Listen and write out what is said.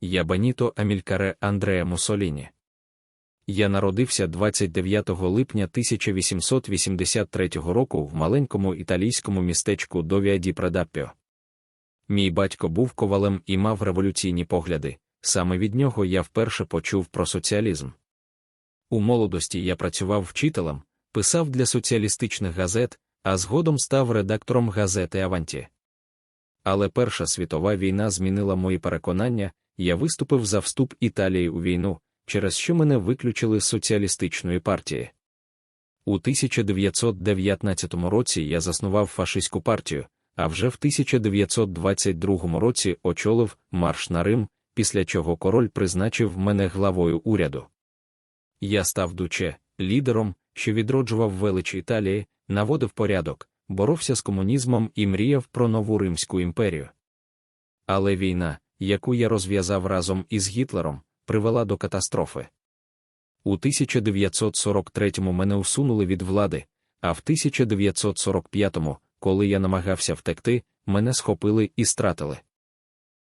я Беніто Амількаре Андреа Муссоліні. Я народився 29 липня 1883 року в маленькому італійському містечку Довіаді Предаппіо. Мій батько був ковалем і мав революційні погляди, саме від нього я вперше почув про соціалізм. У молодості я працював вчителем, писав для соціалістичних газет, а згодом став редактором газети Аванті. Але Перша світова війна змінила мої переконання, я виступив за вступ Італії у війну, через що мене виключили з соціалістичної партії. У 1919 році я заснував фашистську партію, а вже в 1922 році очолив марш на Рим, після чого король призначив мене главою уряду. Я став дуче, лідером, що відроджував велич Італії, наводив порядок, боровся з комунізмом і мріяв про нову Римську імперію. Але війна, яку я розв'язав разом із Гітлером, привела до катастрофи. У 1943-му мене усунули від влади, а в 1945-му, коли я намагався втекти, мене схопили і стратили.